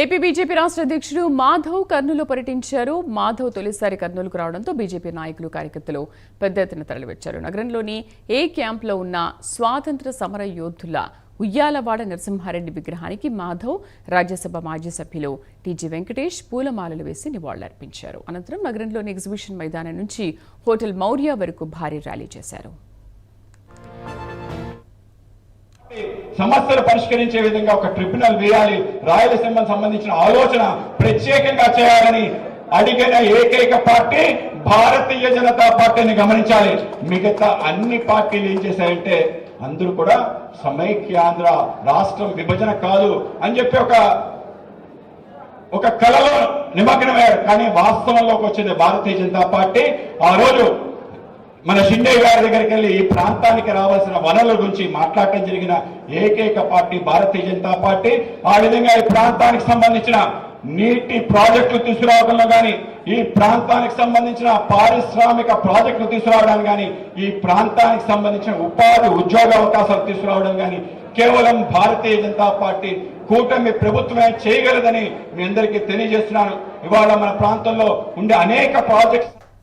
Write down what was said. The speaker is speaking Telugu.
ఏపీ బీజేపీ రాష్ట్ర అధ్యక్షుడు మాధవ్ కర్నూలు పర్యటించారు. మాధవ్ తొలిసారి కర్నూలుకు రావడంతో బీజేపీ నాయకులు కార్యకర్తలు పెద్ద ఎత్తున తరలివచ్చారు. నగరంలోని ఏ క్యాంప్లో ఉన్న స్వాతంత్ర సమర యోధుల ఉయ్యాలవాడ నరసింహారెడ్డి విగ్రహానికి మాధవ్ రాజ్యసభ మాజీ సభ్యులు టీజీ వెంకటేష్ పూలమాలలు వేసి నివాళులర్పించారు. అనంతరం నగరంలోని ఎగ్జిబిషన్ మైదానం నుంచి హోటల్ మౌర్య వరకు భారీ ర్యాలీ చేశారు. సమస్యలు పరిష్కరించే విధంగా ఒక ట్రిబ్యునల్ వేయాలి. రాయలసీమకు సంబంధించిన ఆలోచన ప్రత్యేకంగా చేయాలని అడిగిన ఏకైక పార్టీ భారతీయ జనతా పార్టీని గమనించాలి. మిగతా అన్ని పార్టీలు ఏం చేశాయంటే అందరూ కూడా సమైక్యాంధ్ర రాష్ట్రం విభజన కాదు అని చెప్పి ఒక ఒక కళలో నిమగ్నమయ్యారు. కానీ వాస్తవంలోకి వచ్చింది భారతీయ జనతా పార్టీ. ఆ రోజు మన షిండే గారి దగ్గరికి వెళ్ళి ఈ ప్రాంతానికి రావాల్సిన వనరుల గురించి మాట్లాడటం జరిగిన ఏకైక పార్టీ భారతీయ జనతా పార్టీ. ఆ విధంగా ఈ ప్రాంతానికి సంబంధించిన నీటి ప్రాజెక్టులు తీసుకురావడంలో కానీ ఈ ప్రాంతానికి సంబంధించిన పారిశ్రామిక ప్రాజెక్టులు తీసుకురావడం కానీ ఈ ప్రాంతానికి సంబంధించిన ఉపాధి ఉద్యోగ అవకాశాలు తీసుకురావడం కానీ కేవలం భారతీయ జనతా పార్టీ కూటమి ప్రభుత్వమే చేయగలదని మీ అందరికీ తెలియజేస్తున్నాను. ఇవాళ మన ప్రాంతంలో ఉండే అనేక ప్రాజెక్ట్స్